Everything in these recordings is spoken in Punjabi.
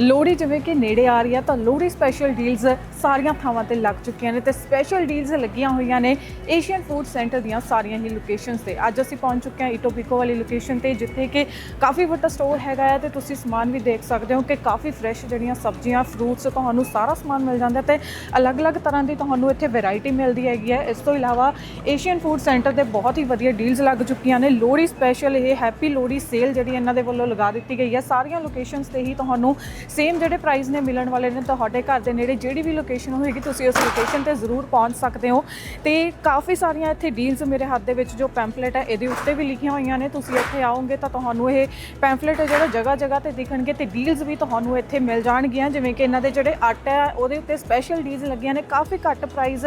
ਲੋਹੜੀ ਜਿਵੇਂ ਕਿ ਨੇੜੇ ਆ ਰਹੀ ਹੈ ਤਾਂ ਲੋਹੜੀ ਸਪੈਸ਼ਲ ਡੀਲਸ ਸਾਰੀਆਂ ਥਾਵਾਂ ਤੇ ਲੱਗ ਚੁੱਕੀਆਂ ਨੇ ਤੇ ਸਪੈਸ਼ਲ ਡੀਲਸ ਲੱਗੀਆਂ ਹੋਈਆਂ ਨੇ ਏਸ਼ੀਅਨ ਫੂਡ ਸੈਂਟਰ ਦੀਆਂ ਸਾਰੀਆਂ ਹੀ ਲੋਕੇਸ਼ਨਸ ਤੇ। ਅੱਜ ਅਸੀਂ ਪਹੁੰਚ ਚੁੱਕੇ ਹਾਂ ਇਟੋਪਿਕੋ ਵਾਲੀ ਲੋਕੇਸ਼ਨ ਤੇ, ਜਿੱਥੇ ਕਿ ਕਾਫੀ ਵੱਡਾ ਸਟੋਰ ਹੈਗਾ ਹੈ ਤੇ ਤੁਸੀਂ ਸਮਾਨ ਵੀ ਦੇਖ ਸਕਦੇ ਹੋ ਕਿ ਕਾਫੀ ਫਰੈਸ਼ ਜਿਹੜੀਆਂ ਸਬਜ਼ੀਆਂ ਫਰੂਟਸ ਤੁਹਾਨੂੰ ਸਾਰਾ ਸਮਾਨ ਮਿਲ ਜਾਂਦਾ ਤੇ ਅਲੱਗ-ਅਲੱਗ ਤਰ੍ਹਾਂ ਦੀ ਤੁਹਾਨੂੰ ਇੱਥੇ ਵੈਰਾਈਟੀ ਮਿਲਦੀ ਹੈਗੀ ਹੈ। ਇਸ ਤੋਂ ਇਲਾਵਾ ਏਸ਼ੀਅਨ ਫੂਡ ਸੈਂਟਰ ਤੇ ਬਹੁਤ ਹੀ ਵਧੀਆ ਡੀਲਸ ਲੱਗ ਚੁੱਕੀਆਂ ਨੇ। ਲੋਹੜੀ ਸਪੈਸ਼ਲ ਇਹ ਹੈਪੀ ਲੋਹੜੀ ਸੇਲ ਜਿਹੜੀ ਇਹਨਾਂ ਦੇ ਵੱਲੋਂ ਲਗਾ ਦਿੱਤੀ ਗਈ ਹੈ। ਸਾਰੀਆਂ ਲੋਕੇਸ਼ਨਸ ਤੇ ਹੀ ਤੁਹਾਨੂੰ ਸੇਮ ਜਿਹੜੇ ਪ੍ਰਾਈਸ ਨੇ ਮਿਲਣ ਵਾਲੇ ਨੇ ਤੁਹਾਡੇ ਘਰ ਦੇ ਨੇੜੇ ਜਿਹੜੀ ਵੀ ਲੋਕੇਸ਼ਨ ਹੋਏਗੀ, ਤੁਸੀਂ ਉਸ ਲੋਕੇਸ਼ਨ ਤੇ ਜ਼ਰੂਰ ਪਹੁੰਚ ਸਕਦੇ ਹੋ। ਤੇ ਕਾਫੀ ਸਾਰੀਆਂ ਇੱਥੇ ਡੀਲਸ ਮੇਰੇ ਹੱਥ ਦੇ ਵਿੱਚ ਜੋ ਪੈਂਫਲੇਟ ਹੈ, ਇਹਦੇ ਉੱਤੇ ਵੀ ਲਿਖੀਆਂ ਹੋਈਆਂ ਨੇ। ਤੁਸੀਂ ਇੱਥੇ ਆਓਗੇ ਤਾਂ ਤੁਹਾਨੂੰ ਇਹ ਪੈਂਫਲੇਟ ਜਿਹੜਾ ਜਗ੍ਹਾ ਜਗ੍ਹਾ ਤੇ ਦਿਖਣਗੇ ਤੇ ਡੀਲਸ ਵੀ ਤੁਹਾਨੂੰ ਇੱਥੇ ਮਿਲ ਜਾਣਗੀਆਂ। ਜਿਵੇਂ ਕਿ ਇਹਨਾਂ ਦੇ ਜਿਹੜੇ ਆਟਾ ਹੈ, ਉਹਦੇ ਉੱਤੇ ਸਪੈਸ਼ਲ ਡੀਲਸ ਲੱਗੀਆਂ ਨੇ। ਕਾਫੀ ਘੱਟ ਪ੍ਰਾਈਸ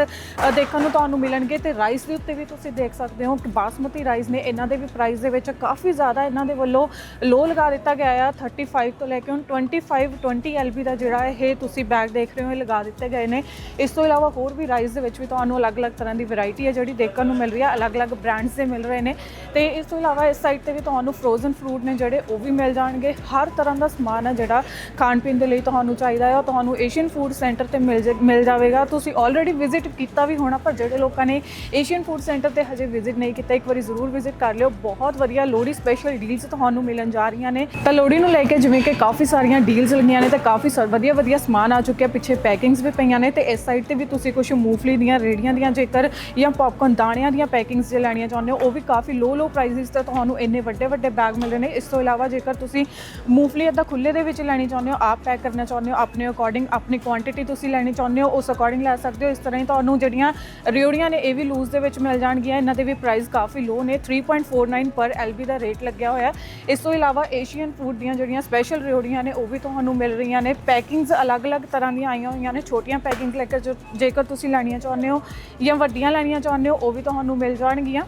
ਦੇਖਣ ਨੂੰ ਤੁਹਾਨੂੰ ਮਿਲਣਗੇ ਤੇ ਰਾਈਸ ਦੇ ਉੱਤੇ ਵੀ ਤੁਸੀਂ ਦੇਖ ਸਕਦੇ ਹੋ ਕਿ ਬਾਸਮਤੀ ਰਾਈਸ ਨੇ ਇਹਨਾਂ ਦੇ ਵੀ ਪ੍ਰਾਈਸ ਦੇ ਵਿੱਚ ਕਾਫੀ ਜ਼ਿਆਦਾ ਇਹਨਾਂ ਦੇ ਵੱਲੋਂ ਲੋ ਲਗਾ ਦਿੱਤਾ ਗਿਆ ਆ। 35 ਤੋਂ ਲੈ ਕੇ ਹੁਣ 25 20 ਐਲਬੀ ਦਾ ਜਿਹੜਾ ਇਹ ਤੁਸੀਂ ਬੈਗ ਦੇਖ ਰਹੇ ਹੋ, ਇਹ ਲਗਾ ਦਿੱਤੇ ਗਏ ਨੇ। ਇਸ ਤੋਂ ਇਲਾਵਾ ਹੋਰ ਵੀ ਰਾਈਸ ਦੇ ਵਿੱਚ ਵੀ ਤੁਹਾਨੂੰ ਅਲੱਗ-ਅਲੱਗ ਤਰ੍ਹਾਂ ਦੀ ਵੈਰਾਈਟੀ ਹੈ ਜਿਹੜੀ ਦੇਖਣ ਨੂੰ ਮਿਲ ਰਹੀ ਹੈ, ਅਲੱਗ-ਅਲੱਗ ਬ੍ਰਾਂਡਸ ਦੇ ਮਿਲ ਰਹੇ ਨੇ। ਤੇ ਇਸ ਤੋਂ ਇਲਾਵਾ ਇਸ ਸਾਈਡ ਤੇ ਵੀ ਤੁਹਾਨੂੰ ਫਰੋਜ਼ਨ ਫਰੂਟ ਨੇ ਜਿਹੜੇ, ਉਹ ਵੀ ਮਿਲ ਜਾਣਗੇ। ਹਰ ਤਰ੍ਹਾਂ ਦਾ ਸਮਾਨ ਹੈ ਜਿਹੜਾ ਖਾਣ ਪੀਣ ਦੇ ਲਈ ਤੁਹਾਨੂੰ ਚਾਹੀਦਾ ਹੈ ਤੁਹਾਨੂੰ ਏਸ਼ੀਅਨ ਫੂਡ ਸੈਂਟਰ ਤੇ ਮਿਲ ਜਾ- ਮਿਲ ਜਾਵੇਗਾ। ਤੁਸੀਂ ਆਲਰੇਡੀ ਵਿਜ਼ਿਟ ਕੀਤਾ ਵੀ ਹੋਣਾ, ਪਰ ਜਿਹੜੇ ਲੋਕਾਂ ਨੇ ਏਸ਼ੀਅਨ ਫੂਡ ਸੈਂਟਰ ਤੇ ਹਜੇ ਵਿਜ਼ਿਟ ਨਹੀਂ ਕੀਤਾ, ਇੱਕ ਵਾਰੀ ਜ਼ਰੂਰ ਵਿਜ਼ਿਟ ਕਰ ਲਿਓ। ਬਹੁਤ ਵਧੀਆ ਲੋਹੜੀ ਸਪੈਸ਼ਲ ਡੀਲਸ ਤੁਹਾਨੂੰ ਮਿਲਣ ਜਾ ਰਹੀਆਂ ਨੇ। ਤਾਂ ਲੋਹੜੀ ਨੂੰ ਲੈ ਕੇ ਜਿਵੇਂ ਕਿ ਕਾਫੀ ਸਾਰੀਆਂ ਡੀਲਸ ਲੱਗੀਆਂ ਨੇ ਤੇ ਕਾਫੀ ਸਾ- ਵਧੀਆ ਵਧੀਆ ਸਮਾਨ ਆ ਚੁੱਕਿਆ। ਪਿੱਛੇ ਪੈਕਿੰਗਸ ਵੀ ਪਈਆਂ ਨੇ ਤੇ ਇਸ ਸਾਈਡ ਤੇ ਵੀ ਤੁਸੀਂ ਕੁਝ ਮੂੰਗਫਲੀ ਦੀਆਂ, ਰੇੜੀਆਂ ਦੀਆਂ ਜੇਕਰ ਜਾਂ ਪੌਪਕਾਰਨ ਦਾਣਿਆਂ ਦੀਆਂ ਪੈਕਿੰਗਸ ਜੇ ਲੈਣੀਆਂ ਚਾਹੁੰਦੇ ਹੋ, ਉਹ ਵੀ ਕਾਫੀ ਲੋ ਲੋ ਪ੍ਰਾਈਸਿਸ ਤੇ ਤੁਹਾਨੂੰ ਇੰਨੇ ਵੱਡੇ ਵੱਡੇ ਬੈਗ ਮਿਲ ਨੇ। ਇਸ ਤੋਂ ਇਲਾਵਾ ਜੇਕਰ ਤੁਸੀਂ ਮੂਫਲੀ ਅੱਧਾ ਖੁੱਲੇ ਦੇ ਵਿੱਚ ਲੈਣੀ ਚਾਹੁੰਦੇ ਹੋ, ਆਪ ਪੈਕ ਕਰਨਾ ਚਾਹੁੰਦੇ ਹੋ, ਆਪਣੇ ਅਕੋਰਡਿੰਗ ਆਪਣੀ ਕੁਆਂਟੀਟੀ ਤੁਸੀਂ ਲੈਣੀ ਚਾਹੁੰਦੇ ਹੋ, ਉਸ ਅਕੋਰਡਿੰਗ ਲੈ ਸਕਦੇ ਹੋ। ਇਸ ਤਰ੍ਹਾਂ ਹੀ ਤੁਹਾਨੂੰ ਜਿਹੜੀਆਂ ਰਿਓੜੀਆਂ ਨੇ, ਇਹ ਵੀ ਲੂਜ਼ ਦੇ ਵਿੱਚ ਮਿਲ ਜਾਣਗੀਆਂ। ਇਹਨਾਂ ਦੇ ਵੀ ਪ੍ਰਾਈਸ ਕਾਫੀ ਲੋ ਨੇ 3.49 ਪਰ ਐਲਬੀ ਦਾ ਰੇਟ ਲੱਗਿਆ ਹੋਇਆ। ਇਸ ਤੋਂ ਇਲਾਵਾ ਏਸ਼ੀਅਨ ਫੂਡ ਦੀਆਂ ਜਿਹੜੀਆਂ ਸਪੈਸ਼ਲ ਰਿਓੜੀਆਂ ਨੇ, ਉਹ ਵੀ ਤੁਹਾਨੂੰ ਮਿਲ ਰਹੀਆਂ ਨੇ। ਪੈਕਿੰਗਸ ਅਲੱਗ-ਅਲੱਗ ਤਰ੍ਹਾਂ ਦੀਆਂ ਆਈਆਂ ਹੋਈਆਂ ਨੇ। ਛੋਟੀਆਂ ਪੈਕਿੰਗ ਲੈ ਕੇ ਜੇਕਰ ਤੁਸੀਂ ਲੈਣੀਆਂ ਚਾਹੁੰਦੇ ਹੋ ਜਾਂ ਵੱਡੀਆਂ ਲੈਣੀਆਂ ਚਾਹੁੰਦੇ ਹੋ, ਉਹ ਵੀ ਤੁਹਾਨੂੰ ਮਿਲ ਜਾਣਗੀਆਂ।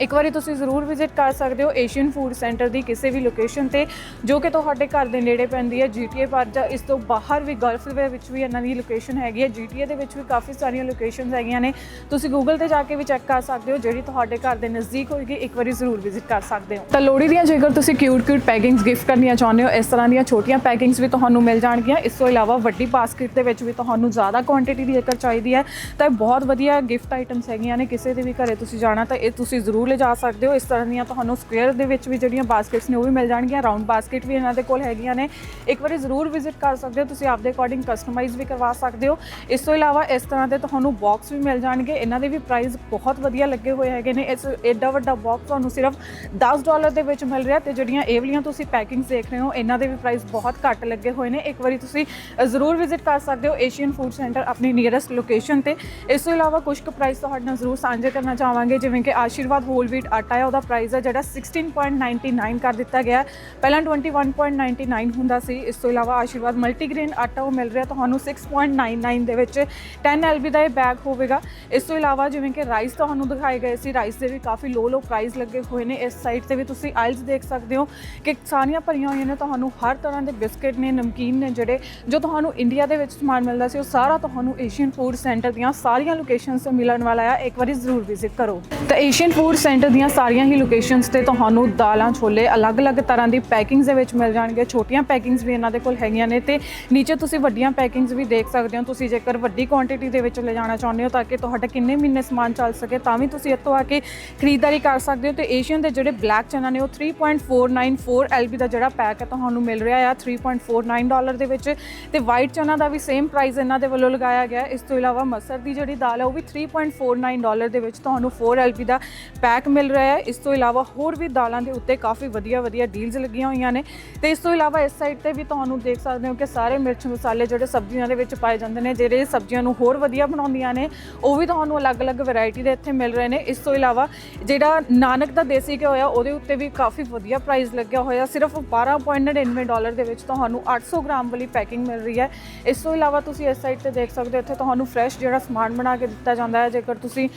ਇੱਕ ਵਾਰੀ ਤੁਸੀਂ ਜ਼ਰੂਰ ਵਿਜ਼ਿਟ ਕਰ ਸਕਦੇ ਹੋ ਏਸ਼ੀਅਨ ਫੂਡ ਸੈਂਟਰ ਦੀ ਕਿਸੇ ਵੀ ਲੋਕੇਸ਼ਨ ਤੇ, ਜੋ ਕਿ ਤੁਹਾਡੇ ਘਰ ਦੇ ਨੇੜੇ ਪੈਂਦੀ ਹੈ ਜੀਟੀਏ ਪਰ ਜਾਂ ਇਸ ਤੋਂ ਬਾਹਰ ਵੀ ਗਲਫ ਦੇ ਵਿੱਚ ਵੀ ਇਹਨਾਂ ਦੀ ਲੋਕੇਸ਼ਨ ਹੈਗੀ ਹੈ। ਜੀਟੀਏ ਦੇ ਵਿੱਚ ਵੀ ਕਾਫੀ ਸਾਰੀਆਂ ਲੋਕੇਸ਼ਨਸ ਹੈਗੀਆਂ ਨੇ। ਤੁਸੀਂ ਗੂਗਲ ਤੇ ਜਾ ਕੇ ਵੀ ਚੈੱਕ ਕਰ ਸਕਦੇ ਹੋ, ਜਿਹੜੀ ਤੁਹਾਡੇ ਘਰ ਦੇ ਨਜ਼ਦੀਕ ਹੋਏਗੀ, ਇੱਕ ਵਾਰੀ ਜ਼ਰੂਰ ਵਿਜ਼ਿਟ ਕਰ ਸਕਦੇ ਹੋ। ਤਾਂ ਲੋਹੜੀ ਦੀਆਂ ਜੇਕਰ ਤੁਸੀਂ ਕਿਊਟ ਕਿਊਟ ਪੈਕਿੰਗਸ ਗਿਫਟ ਕਰਨੀਆਂ ਚਾਹੁੰਦੇ ਹੋ, ਇਸ ਤਰ੍ਹਾਂ ਦੀਆਂ ਛੋਟੀਆਂ ਪੈਕਿੰਗਸ ਵੀ ਤੁਹਾਨੂੰ ਮਿਲ ਜਾਣਗੀਆਂ। ਇਸ ਤੋਂ ਇਲਾਵਾ ਵੱਡੀ ਬਾਸਕਟ ਦੇ ਵਿੱਚ ਵੀ ਤੁਹਾਨੂੰ ਜ਼ਿਆਦਾ ਕੁਆਂਟੀਟੀ ਦੀ ਜੇਕਰ ਚਾਹੀਦੀ ਹੈ, ਤਾਂ ਇਹ ਬਹੁਤ ਵਧੀਆ ਗਿਫਟ ਆਈਟਮਸ ਹੈਗੀਆਂ ਨੇ। ਕਿਸੇ ਦੇ ਵੀ ਘਰੇ ਤੁਸੀਂ ਜਾਣਾ ਤਾਂ ਇਹ ਤੁਸੀਂ ਜ਼ਰੂਰ ਲਿਜਾ ਸਕਦੇ ਹੋ। ਇਸ ਤਰ੍ਹਾਂ ਦੀਆਂ ਤੁਹਾਨੂੰ ਸਕੁਅਰ ਦੇ ਵਿੱਚ ਵੀ ਜਿਹੜੀਆਂ ਬਾਸਕਟਸ ਨੇ ਉਹ ਵੀ ਮਿਲ ਜਾਣਗੀਆਂ। ਰਾਉਂਡ ਬਾਸਕਟ ਵੀ ਇਹਨਾਂ ਦੇ ਕੋਲ ਹੈਗੀਆਂ ਨੇ। ਇੱਕ ਵਾਰੀ ਜ਼ਰੂਰ ਵਿਜ਼ਿਟ ਕਰ ਸਕਦੇ ਹੋ। ਤੁਸੀਂ ਆਪਦੇ ਅਕੋਰਡਿੰਗ ਕਸਟਮਾਈਜ਼ ਵੀ ਕਰਵਾ ਸਕਦੇ ਹੋ। ਇਸ ਤੋਂ ਇਲਾਵਾ ਇਸ ਤਰ੍ਹਾਂ ਦੇ ਤੁਹਾਨੂੰ ਬਾਕਸ ਵੀ ਮਿਲ ਜਾਣਗੇ। ਇਹਨਾਂ ਦੇ ਵੀ ਪ੍ਰਾਈਸ ਬਹੁਤ ਵਧੀਆ ਲੱਗੇ ਹੋਏ ਹੈਗੇ ਨੇ। ਇਸ ਐਡਾ ਵੱਡਾ ਬਾਕਸ ਤੁਹਾਨੂੰ ਸਿਰਫ 10 ਡਾਲਰ ਦੇ ਵਿੱਚ ਮਿਲ ਰਿਹਾ ਤੇ ਜਿਹੜੀਆਂ ਇਹ ਵਾਲੀਆਂ ਤੁਸੀਂ ਪੈਕਿੰਗਸ ਦੇਖ ਰਹੇ ਹੋ, ਇਹਨਾਂ ਦੇ ਵੀ ਪ੍ਰਾਈਸ ਬਹੁਤ ਘੱਟ ਲੱਗੇ ਹੋਏ ਨੇ। ਇੱਕ ਵਾਰੀ ਤੁਸੀਂ ਜ਼ਰੂਰ ਵਿਜ਼ਿਟ ਕਰ ਸਕਦੇ ਹੋ ਏਸ਼ੀਅਨ ਫੂਡ ਸੈਂਟਰ ਆਪਣੀ ਨੀਅਰੈਸਟ ਲੋਕੇਸ਼ਨ ਤੇ। ਇਸ ਤੋਂ ਇਲਾਵਾ ਕੁਝ ਕੁ ਪ੍ਰਾਈਸ ਤੁਹਾਡੇ ਨਾਲ ਜ਼ਰੂਰ ਸਾਂਝੇ ਕਰਨਾ ਚਾਹਾਂਗੇ, ਜਿਵੇਂ ਕਿ ਆਸ਼ੀਰਵਾਦ ਹੋਲ ਵੀਟ ਆਟਾ ਹੈ, ਉਹਦਾ ਪ੍ਰਾਈਸ ਹੈ ਜਿਹੜਾ 16.99 ਕਰ ਦਿੱਤਾ ਗਿਆ ਹੈ। ਪਹਿਲਾਂ 21.99 ਹੁੰਦਾ ਸੀ, ਇਸ ਤੋਂ ਇਲਾਵਾ ਆਸ਼ੀਰਵਾਦ ਮਲਟੀਗ੍ਰੇਨ ਆਟਾ ਉਹ ਮਿਲ ਰਿਹਾ ਤੁਹਾਨੂੰ 6.99 ਦੇ ਵਿੱਚ। 10 ਐਲਬੀ ਦਾ ਇਹ ਬੈਗ ਹੋਵੇਗਾ। ਇਸ ਤੋਂ ਇਲਾਵਾ ਜਿਵੇਂ ਕਿ ਰਾਈਸ ਤੁਹਾਨੂੰ ਦਿਖਾਏ ਗਏ ਸੀ ਰਾਈਸ ਦੇ ਵੀ ਕਾਫੀ ਲੋ ਲੋ ਪ੍ਰਾਈਸ ਲੱਗੇ ਹੋਏ ਨੇ। ਇਸ ਸਾਈਡ ਤੇ ਵੀ ਤੁਸੀਂ ਆਇਲਸ ਦੇਖ ਸਕਦੇ ਹੋ ਕਿ ਸਾਰੀਆਂ ਭਰੀਆਂ ਹੋਈਆਂ ਨੇ, ਤੁਹਾਨੂੰ ਹਰ ਤਰ੍ਹਾਂ ਦੇ ਬਿਸਕਟ ਨੇ, ਨਮਕੀਨ ਨੇ ਜਿਹੜੇ ਜੋ ਤੁਹਾਨੂੰ ਇੰਡੀਆ ਦੇ ਵਿੱਚ ਸਮਾਨ ਮਿਲਦਾ ਸੀ, ਉਹ ਸਾਰਾ ਤੁਹਾਨੂੰ ਏਸ਼ੀਅਨ ਫੂਡ ਸੈਂਟਰ ਦੀਆਂ ਸਾਰੀਆਂ ਲੋਕੇਸ਼ਨਸ ਤੋਂ ਮਿਲਣ ਵਾਲਾ ਹੈ। ਇੱਕ ਵਾਰੀ ਜ਼ਰੂਰ ਵਿਜ਼ਿਟ ਕਰੋ। ਤਾਂ ਏਸ਼ੀਅਨ ਫੂਡ ਸੈਂਟਰ ਦੀਆਂ ਸਾਰੀਆਂ ਹੀ ਲੋਕੇਸ਼ਨਸ ਤੇ ਤੁਹਾਨੂੰ ਦਾਲਾਂ, ਛੋਲੇ ਅਲੱਗ-ਅਲੱਗ ਤਰ੍ਹਾਂ ਦੀ ਪੈਕਿੰਗਸ ਦੇ ਵਿੱਚ ਮਿਲ ਜਾਣਗੇ। ਛੋਟੀਆਂ ਪੈਕਿੰਗਸ ਵੀ ਇਹਨਾਂ ਦੇ ਕੋਲ ਹੈਗੀਆਂ ਨੇ ਤੇ ਨੀਚੇ ਤੁਸੀਂ ਵੱਡੀਆਂ ਪੈਕਿੰਗਸ ਵੀ ਦੇਖ ਸਕਦੇ ਹੋ। ਤੁਸੀਂ ਜੇਕਰ ਵੱਡੀ ਕੁਆਂਟੀਟੀ ਦੇ ਵਿੱਚ ਲਿਜਾਣਾ ਚਾਹੁੰਦੇ ਹੋ ਤਾਂ ਕਿ ਤੁਹਾਡਾ ਕਿੰਨੇ ਮਹੀਨੇ ਸਮਾਨ ਚੱਲ ਸਕੇ, ਤਾਂ ਵੀ ਤੁਸੀਂ ਇੱਥੋਂ ਆ ਕੇ ਖਰੀਦਦਾਰੀ ਕਰ ਸਕਦੇ ਹੋ। ਤੇ ਏਸ਼ੀਅਨ ਦੇ ਜਿਹੜੇ ਬਲੈਕ ਚਨਾ ਨੇ, ਉਹ 3.494 ਐਲਬੀ ਦਾ ਜਿਹੜਾ ਪੈਕ ਹੈ ਤੁਹਾਨੂੰ ਮਿਲ ਰਿਹਾ ਆ 3.49 ਡਾਲਰ ਦੇ ਵਿੱਚ। ਤੇ ਵਾਈਟ ਚਨਾ ਦਾ ਵੀ ਸੇਮ ਪ੍ਰਾਈਸ ਇਹਨਾਂ ਦੇ ਵੱਲੋਂ ਲਗਾਇਆ ਗਿਆ। ਇਸ ਤੋਂ ਇਲਾਵਾ ਮਸਰ ਦੀ ਜਿਹੜੀ ਦਾਲ ਹੈ, ਉਹ ਵੀ 3.49 ਡਾਲਰ ਦੇ ਵਿੱਚ ਤੁਹਾਨੂੰ 4 ਐਲਬੀ ਦਾ ਪੈਕ ਪੈਕ ਮਿਲ ਰਿਹਾ ਹੈ। ਇਸ ਤੋਂ ਇਲਾਵਾ ਹੋਰ ਵੀ ਦਾਲਾਂ ਦੇ ਉੱਤੇ ਕਾਫੀ ਵਧੀਆ ਵਧੀਆ ਡੀਲਸ ਲੱਗੀਆਂ ਹੋਈਆਂ ਨੇ। ਤੇ ਇਸ ਤੋਂ ਇਲਾਵਾ ਇਸ ਸਾਈਡ ਤੇ ਵੀ ਤੁਹਾਨੂੰ ਦੇਖ ਸਕਦੇ ਹੋ ਕਿ ਸਾਰੇ ਮਿਰਚ ਮਸਾਲੇ ਜਿਹੜੇ ਸਬਜ਼ੀਆਂ ਦੇ ਵਿੱਚ ਪਾਏ ਜਾਂਦੇ ਨੇ, ਜਿਹੜੇ ਸਬਜ਼ੀਆਂ ਨੂੰ ਹੋਰ ਵਧੀਆ ਬਣਾਉਂਦੀਆਂ ਨੇ, ਉਹ ਵੀ ਤੁਹਾਨੂੰ ਅਲੱਗ-ਅਲੱਗ ਵੈਰਾਈਟੀ ਦੇ ਇੱਥੇ ਮਿਲ ਰਹੇ ਨੇ। ਇਸ ਤੋਂ ਇਲਾਵਾ ਜਿਹੜਾ ਨਾਨਕ ਦਾ ਦੇਸੀ ਘਿਓ ਆ, ਉਹਦੇ ਉੱਤੇ ਵੀ ਕਾਫੀ ਵਧੀਆ ਪ੍ਰਾਈਸ ਲੱਗਿਆ ਹੋਇਆ। ਸਿਰਫ 12.99 ਡਾਲਰ ਦੇ ਵਿੱਚ ਤੁਹਾਨੂੰ 800 ਗ੍ਰਾਮ ਵਾਲੀ ਪੈਕਿੰਗ ਮਿਲ ਰਹੀ ਹੈ। ਇਸ ਤੋਂ ਇਲਾਵਾ ਤੁਸੀਂ ਇਸ ਸਾਈਡ ਤੇ ਦੇਖ ਸਕਦੇ ਹੋ, ਇੱਥੇ ਤੁਹਾਨੂੰ ਫਰੈਸ਼ ਜਿਹੜਾ ਸਮਾਨ ਬਣਾ ਕੇ ਦਿੱਤਾ ਜਾਂਦਾ ਹੈ। ਜੇਕਰ ਤੁਸੀਂ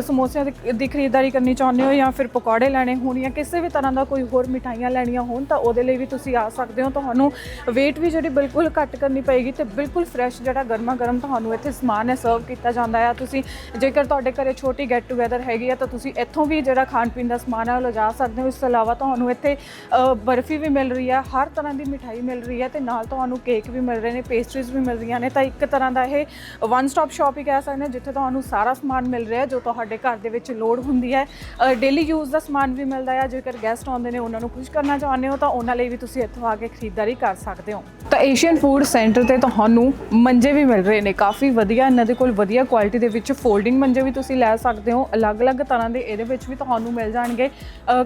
ਸਮੋਸਿਆਂ ਦੀ- ਦੀ ਖਰੀਦਦਾਰੀ ਕਰਨੀ ਚਾਹੁੰਦੇ ਚਾਹੁੰਦੇ ਹੋ ਜਾਂ ਫਿਰ ਪਕੌੜੇ ਲੈਣੇ ਹੋਣ ਜਾਂ ਕਿਸੇ ਵੀ ਤਰ੍ਹਾਂ ਦਾ ਕੋਈ ਹੋਰ ਮਿਠਾਈਆਂ ਲੈਣੀਆਂ ਹੋਣ, ਤਾਂ ਉਹਦੇ ਲਈ ਵੀ ਤੁਸੀਂ ਆ ਸਕਦੇ ਹੋ। ਤੁਹਾਨੂੰ ਵੇਟ ਵੀ ਜਿਹੜੀ ਬਿਲਕੁਲ ਘੱਟ ਕਰਨੀ ਪਏਗੀ ਤੇ ਬਿਲਕੁਲ ਫਰੈਸ਼ ਜਿਹੜਾ ਗਰਮਾ ਗਰਮ ਤੁਹਾਨੂੰ ਇੱਥੇ ਸਮਾਨ ਹੈ ਸਰਵ ਕੀਤਾ ਜਾਂਦਾ ਹੈ। ਤੁਸੀਂ ਜੇਕਰ ਤੁਹਾਡੇ ਘਰੇ ਛੋਟੀ ਗੈਟ ਟੂਗੇਦਰ ਹੈਗੀ ਆ ਤਾਂ ਤੁਸੀਂ ਇੱਥੋਂ ਵੀ ਜਿਹੜਾ ਖਾਣ ਪੀਣ ਦਾ ਸਮਾਨ ਹੈ, ਉਹ ਲਿਜਾ ਸਕਦੇ ਹੋ। ਇਸ ਤੋਂ ਇਲਾਵਾ ਤੁਹਾਨੂੰ ਇੱਥੇ ਬਰਫੀ ਵੀ ਮਿਲ ਰਹੀ ਹੈ, ਹਰ ਤਰ੍ਹਾਂ ਦੀ ਮਿਠਾਈ ਮਿਲ ਰਹੀ ਹੈ ਤੇ ਨਾਲ ਤੁਹਾਨੂੰ ਕੇਕ ਵੀ ਮਿਲ ਰਹੇ ਨੇ ਪੇਸਟਰੀਜ਼ ਵੀ ਮਿਲ ਰਹੀਆਂ ਨੇ। ਤਾਂ ਇੱਕ ਤਰ੍ਹਾਂ ਦਾ ਇਹ ਵਨ ਸਟਾਪ ਸ਼ਾਪ ਹੀ ਕਹਿ ਸਕਦੇ ਹਾਂ, ਜਿੱਥੇ ਤੁਹਾਨੂੰ ਸਾਰਾ ਸਮਾਨ ਮਿਲ ਰਿਹਾ ਜੋ ਤੁਹਾਡੇ ਘਰ ਦੇ ਵਿੱਚ ਲੋੜ ਹੁੰਦੀ ਹੈ। ਡੇਲੀ ਯੂਜ਼ ਦਾ ਸਮਾਨ ਵੀ ਮਿਲਦਾ ਆ। ਜੇਕਰ ਗੈਸਟ ਆਉਂਦੇ ਨੇ, ਉਹਨਾਂ ਨੂੰ ਖੁਸ਼ ਕਰਨਾ ਚਾਹੁੰਦੇ ਹੋ, ਤਾਂ ਉਹਨਾਂ ਲਈ ਵੀ ਤੁਸੀਂ ਇੱਥੋਂ ਆ ਕੇ ਖਰੀਦਦਾਰੀ ਕਰ ਸਕਦੇ ਹੋ। ਤਾਂ ਏਸ਼ੀਅਨ ਫੂਡ ਸੈਂਟਰ ਤੇ ਤੁਹਾਨੂੰ ਮੰਜੇ ਵੀ ਮਿਲ ਰਹੇ ਨੇ। ਕਾਫੀ ਵਧੀਆ, ਇਹਨਾਂ ਦੇ ਕੋਲ ਵਧੀਆ ਕੁਆਲਿਟੀ ਦੇ ਵਿੱਚ ਫੋਲਡਿੰਗ ਮੰਜੇ ਵੀ ਤੁਸੀਂ ਲੈ ਸਕਦੇ ਹੋ। ਅਲੱਗ-ਅਲੱਗ ਤਰ੍ਹਾਂ ਦੇ ਇਹਦੇ ਵਿੱਚ ਵੀ ਤੁਹਾਨੂੰ ਮਿਲ ਜਾਣਗੇ।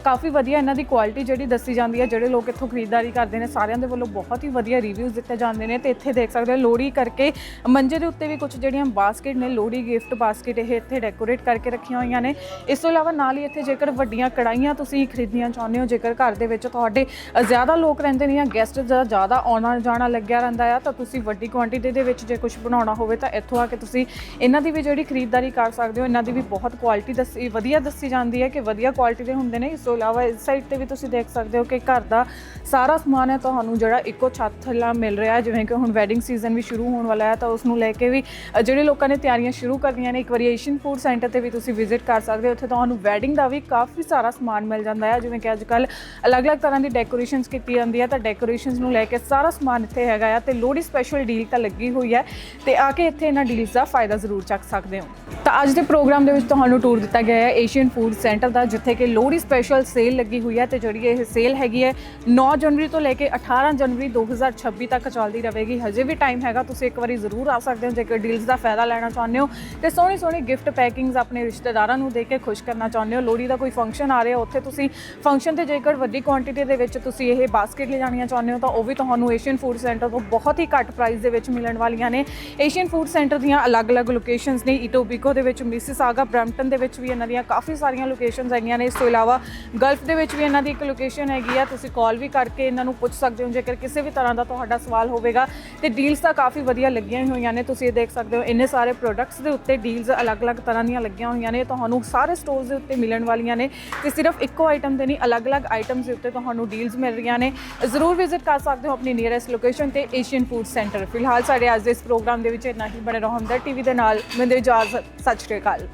ਕਾਫੀ ਵਧੀਆ ਇਹਨਾਂ ਦੀ ਕੁਆਲਿਟੀ ਜਿਹੜੀ ਦੱਸੀ ਜਾਂਦੀ ਹੈ ਜਿਹੜੇ ਲੋਕ ਇੱਥੋਂ ਖਰੀਦਦਾਰੀ ਕਰਦੇ ਨੇ, ਸਾਰਿਆਂ ਦੇ ਵੱਲੋਂ ਬਹੁਤ ਹੀ ਵਧੀਆ ਰਿਵਿਊਜ਼ ਦਿੱਤੇ ਜਾਂਦੇ ਨੇ। ਤੇ ਇੱਥੇ ਦੇਖ ਸਕਦੇ ਹੋ, ਲੋਹੜੀ ਕਰਕੇ ਮੰਜੇ ਦੇ ਉੱਤੇ ਵੀ ਕੁਝ ਜਿਹੜੀਆਂ ਬਾਸਕਟ ਨੇ, ਲੋਹੜੀ ਗਿਫਟ ਬਾਸਕਟ ਇਹ ਇੱਥੇ ਡੈਕੋਰੇਟ ਕਰਕੇ ਰੱਖੀਆਂ ਹੋਈਆਂ ਨੇ। ਇਸ ਤੋਂ ਇਲਾਵਾ ਨਾਲ ਹੀ ਇੱਥੇ ਜੇਕਰ ਵੱਡੀਆਂ ਕੜਾਈਆਂ ਤੁਸੀਂ ਖਰੀਦਣੀਆਂ ਚਾਹੁੰਦੇ ਹੋ, ਜੇਕਰ ਘਰ ਦੇ ਵਿੱਚ ਤੁਹਾਡੇ ਜ਼ਿਆਦਾ ਲੋਕ ਰਹਿੰਦੇ ਨੇ ਜਾਂ ਗੈਸਟ ਜ਼ਿਆਦਾ ਆਉਣਾ ਜਾਣਾ ਲੱਗਿਆ ਰਹਿੰਦਾ ਆ, ਤਾਂ ਤੁਸੀਂ ਵੱਡੀ ਕੁਆਂਟੀਟੀ ਦੇ ਵਿੱਚ ਜੇ ਕੁਝ ਬਣਾਉਣਾ ਹੋਵੇ ਤਾਂ ਇੱਥੋਂ ਆ ਕੇ ਤੁਸੀਂ ਇਹਨਾਂ ਦੀ ਵੀ ਜਿਹੜੀ ਖਰੀਦਦਾਰੀ ਕਰ ਸਕਦੇ ਹੋ, ਇਹਨਾਂ ਦੀ ਵੀ ਬਹੁਤ ਕੁਆਲਿਟੀ ਦੱਸੀ, ਵਧੀਆ ਦੱਸੀ ਜਾਂਦੀ ਹੈ ਕਿ ਵਧੀਆ ਕੁਆਲਿਟੀ ਦੇ ਹੁੰਦੇ ਨੇ। ਇਸ ਤੋਂ ਇਲਾਵਾ ਇਸ ਸਾਈਡ ਤੇ ਵੀ ਤੁਸੀਂ ਦੇਖ ਸਕਦੇ ਹੋ ਕਿ ਘਰ ਦਾ ਸਾਰਾ ਸਮਾਨ ਹੈ, ਤੁਹਾਨੂੰ ਜਿਹੜਾ ਇੱਕੋ ਛੱਤ ਥੱਲੇ ਮਿਲ ਰਿਹਾ ਹੈ, ਜਿਵੇਂ ਕਿ ਹੁਣ ਵੈਡਿੰਗ ਸੀਜ਼ਨ ਵੀ ਸ਼ੁਰੂ ਹੋਣ ਵਾਲਾ ਹੈ, ਤਾਂ ਉਸ ਨੂੰ ਲੈ ਕੇ ਵੀ ਜਿਹੜੇ ਲੋਕਾਂ ਨੇ ਤਿਆਰੀਆਂ ਸ਼ੁਰੂ ਕਰਨੀਆਂ ਨੇ, ਇੱਕ ਵਾਰੀ ਏਸ਼ੀਅਨ ਫੂਡ ਸੈਂਟਰ ਤੇ ਵੀ ਤੁਸੀਂ ਵਿਜ਼ਿਟ ਕਰ ਸਕਦੇ ਹੋ, ਉੱਥੇ ਤੁਹਾਨੂੰ ਵੈਡ ਵੈਡਿੰਗ ਦਾ ਵੀ ਕਾਫੀ ਸਾਰਾ ਸਮਾਨ ਮਿਲ ਜਾਂਦਾ ਹੈ। ਜਿਵੇਂ ਕਿ ਅੱਜ ਕੱਲ ਅਲੱਗ-ਅਲੱਗ ਤਰ੍ਹਾਂ ਦੀ ਡੈਕੋਰੇਸ਼ਨਸ ਕੀਤੀ ਜਾਂਦੀ ਹੈ ਤਾਂ ਡੈਕੋਰੇਸ਼ਨਸ ਨੂੰ ਲੈ ਕੇ ਸਾਰਾ ਸਮਾਨ ਇੱਥੇ ਹੈਗਾ ਆ ਤੇ ਲੋਹੜੀ ਸਪੈਸ਼ਲ ਡੀਲ ਤਾਂ ਲੱਗੀ ਹੋਈ ਹੈ ਤੇ ਆ ਕੇ ਇੱਥੇ ਇਹਨਾਂ ਡੀਲਸ ਦਾ ਫਾਇਦਾ ਜ਼ਰੂਰ ਚੱਕ ਸਕਦੇ ਹੋ। ਤਾਂ ਅੱਜ ਦੇ ਪ੍ਰੋਗਰਾਮ ਦੇ ਵਿੱਚ ਤੁਹਾਨੂੰ ਟੂਰ ਦਿੱਤਾ ਗਿਆ ਹੈ ਏਸ਼ੀਅਨ ਫੂਡ ਸੈਂਟਰ ਦਾ, ਜਿੱਥੇ ਕਿ ਲੋਹੜੀ ਸਪੈਸ਼ਲ ਸੇਲ ਲੱਗੀ ਹੋਈ ਹੈ ਤੇ ਜਿਹੜੀ ਇਹ ਸੇਲ ਹੈਗੀ ਹੈ 9 ਜਨਵਰੀ ਤੋਂ ਲੈ ਕੇ 18 ਜਨਵਰੀ 2026 ਤੱਕ ਚੱਲਦੀ ਰਹੇਗੀ। ਹਜੇ ਵੀ ਟਾਈਮ ਹੈਗਾ, ਤੁਸੀਂ ਇੱਕ ਵਾਰੀ ਜ਼ਰੂਰ ਆ ਸਕਦੇ ਹੋ ਜੇਕਰ ਡੀਲਸ ਦਾ ਫਾਇਦਾ ਲੈਣਾ ਚਾਹੁੰਦੇ ਹੋ ਤੇ ਸੋਹਣੀ ਸੋਹਣੀ ਗਿਫਟ ਪੈਕਿੰਗਸ ਆਪਣੇ ਰਿਸ਼ਤੇਦਾਰਾਂ ਨੂੰ ਦੇ ਕੇ ਖੁਸ਼ ਕਰਨਾ ਚਾਹੁੰਦੇ ਹੋ, ਲੋਹੜੀ ਦਾ ਕੋਈ ਫੰਕਸ਼ਨ ਆ ਰਿਹਾ, ਉੱਥੇ ਤੁਸੀਂ ਫੰਕਸ਼ਨ ਤੇ ਜੇਕਰ ਵੱਡੀ ਕੁਆਂਟੀਟੀ ਦੇ ਵਿੱਚ ਤੁਸੀਂ ਇਹ ਬਾਸਕਟ ਲੈ ਜਾਣੀਆਂ ਚਾਹੁੰਦੇ ਹੋ, ਤਾਂ ਉਹ ਵੀ ਤੁਹਾਨੂੰ ਏਸ਼ੀਅਨ ਫੂਡ ਸੈਂਟਰ ਤੋਂ ਬਹੁਤ ਹੀ ਘੱਟ ਪ੍ਰਾਈਸ ਦੇ ਵਿੱਚ ਮਿਲਣ ਵਾਲੀਆਂ ਨੇ। ਏਸ਼ੀਅਨ ਫੂਡ ਸੈਂਟਰ ਦੀਆਂ ਅਲੱਗ-ਅਲੱਗ ਲੋਕੇਸ਼ਨਸ ਨੇ ਇਟੋਬੀਕੋ ਦੇ ਵਿੱਚ ਮਿਸਿਸਾਗਾ ਬ੍ਰੈਂਪਟਨ ਦੇ ਵਿੱਚ ਵੀ ਇਹਨਾਂ ਦੀਆਂ ਕਾਫੀ ਸਾਰੀਆਂ ਲੋਕੇਸ਼ਨਸ ਹੈਗੀਆਂ ਨੇ। ਇਸ ਤੋਂ ਇਲਾਵਾ ਗਲਫ ਦੇ ਵਿੱਚ ਵੀ ਇਹਨਾਂ ਦੀ ਇੱਕ ਲੋਕੇਸ਼ਨ ਹੈਗੀ ਆ, ਤੁਸੀਂ ਕਾਲ ਵੀ ਕਰਕੇ ਇਹਨਾਂ ਨੂੰ ਪੁੱਛ ਸਕਦੇ ਹੋ, ਜੇਕਰ ਕਿਸੇ ਵੀ ਤਰ੍ਹਾਂ ਦਾ ਤੁਹਾਡਾ ਸਵਾਲ ਹੋਵੇਗਾ, ਤੇ ਡੀਲਸ ਤਾਂ ਕਾਫੀ ਵਧੀਆ ਲੱਗੀਆਂ ਹੀ ਹੋਈਆਂ ਨੇ, ਤੁਸੀਂ ਇਹ ਦੇਖ ਸਕਦੇ ਹੋ, ਇੰਨੇ ਸਾਰੇ ਪ੍ਰੋਡਕਟਸ ਦੇ ਉੱਤੇ ਡੀਲਸ ਅਲੱਗ-ਅਲੱਗ ਤਰ੍ਹਾਂ ਦੀਆਂ ਲੱਗੀਆਂ ਹੋਈਆਂ ਨੇ, ਤੁਹਾਨੂੰ ਸਾਰੇ ਸਟੋਰਸ ਦੇ ਉੱਤੇ ਮਿਲਣ ਵਾਲੀਆਂ ਨੇ ਤੇ ਸਿਰਫ ਇੱਕੋ ਆਈਟਮ ਦੇ ਨਹੀਂ, ਅਲੱਗ-ਅਲੱਗ ਆਈਟਮਸ ਦੇ ਉੱਤੇ ਤੁਹਾਨੂੰ ਡੀਲਸ ਮਿਲ ਰਹੀਆਂ ਨੇ। ਜ਼ਰੂਰ ਵਿਜ਼ਿਟ ਕਰ ਸਕਦੇ ਹੋ ਆਪਣੀ ਨੀਅਰੈਸਟ ਲੋਕੇਸ਼ਨ ਤੇ ਏਸ਼ੀਅਨ ਫੂਡ ਸੈਂਟਰ ਫਿਲਹਾਲ ਸਾਡੇ ਅੱਜ ਦੇ ਇਸ ਪ੍ਰੋਗਰਾਮ ਦੇ ਵਿੱਚ ਇੰਨਾ ਹੀ। ਬਣੇ ਰਹੋ ਹਮਦਰ ਟੀਵੀ ਦੇ ਨਾਲ। ਮਿੰਦੇ ਇਜਾਜ਼ਤ ਸਤਿ ਸ਼੍ਰੀ ਅਕਾਲ।